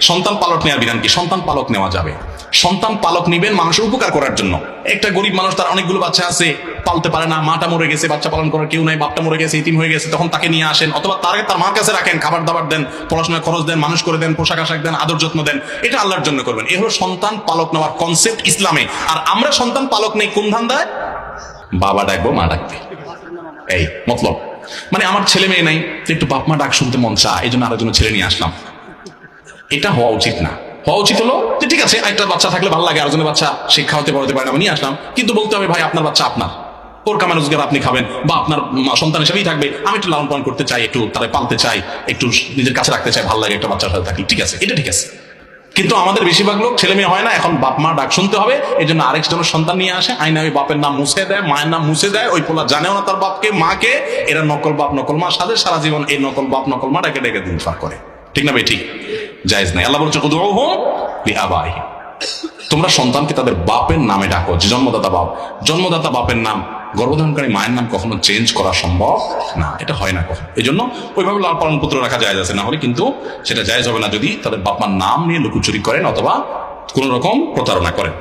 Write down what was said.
সন্তান পালক নেওয়ার বিধান কি? সন্তান পালক নেওয়া যাবে। সন্তান পালক নিবেন মানুষের উপকার করার জন্য। একটা গরিব মানুষ, তার অনেকগুলো বাচ্চা আছে, পালতে পারে না, মাটা মরে গেছে, বাচ্চা পালন করার কেউ নাই, বাপটা মরে গেছে ইতিম হয়ে গেছে, তখন তাকে নিয়ে আসেন। অথবা তার তার মার কাছে রাখেন, খাবার দাবার দেন পড়াশোনায় খরচ দেন, মানুষ করে দেন, পোশাক আশাক দেন, আদর যত্ন দেন, এটা আল্লাহর জন্য করবেন। এ হলো সন্তান পালক নেওয়ার কনসেপ্ট ইসলামে। আর আমরা সন্তান পালক নেই, কোন ধান্দায়? বাবা ডাকবো, মা ডাকবে। এই, মতলব। মানে আমার ছেলে মেয়ে নাই, একটু বাপ মা ডাক শুনতে মন চা এই জন্য আরেকজন ছেলে নিয়ে আসলাম। এটা হওয়া উচিত না। হওয়া উচিত হলো যে ঠিক আছে একটা বাচ্চা থাকলে ভালো লাগে, আরেকজনের বাচ্চা শিক্ষা হতে পড়াতে পারে না, আমি নিয়ে আসলাম। কিন্তু বলতে হবে, ভাই, আপনার বাচ্চা আপনার। ওর আপনি খাবেন, বা আপনার সন্তান হিসেবেই থাকবে। আমি একটু লালন পালন করতে চাই, একটু তারা পালতে চাই, একটু নিজের কাছে রাখতে চাই, ভালো লাগে একটা বাচ্চার সাথে ঠিক আছে, এটা ঠিক আছে। কিন্তু আমাদের বেশিরভাগ লোক ছেলে মেয়ে হয় না, এখন বাপ মা ডাক শুনতে হবে এই জন্য আরেকজনের সন্তান নিয়ে আসে, আইনা ওই বাপের নাম মুছে দেয়, মায়ের নাম মুছে দেয়, ওই পোলা জানেও না তার বাপকে, মাকে, এরা নকল বাপ, নকল মা সাথে সারা জীবন এই নকল বাপ, নকল মা ডেকে ডেকে দিন করে। ঠিক না ভাই? ঠিক। জায়েজ নাই। আল্লাহ বলছে বিআবাইহিম তোমরা সন্তানকে তাদের বাপের নামে ডাকো, যে জন্মদাতা বাপ। জন্মদাতা বাপের নাম, গর্ভধারণকারী মায়ের নাম কখনো চেঞ্জ করা সম্ভব না। এটা হয় না কখনো। এই জন্য ওইভাবে লাল পালন পুত্র রাখা যায় আছে। না হলে কিন্তু সেটা জায়েজ হবে না যদি তাদের বাপার নাম নিয়ে লুকুচুরি করেন অথবা কোন রকম প্রতারণা করেন।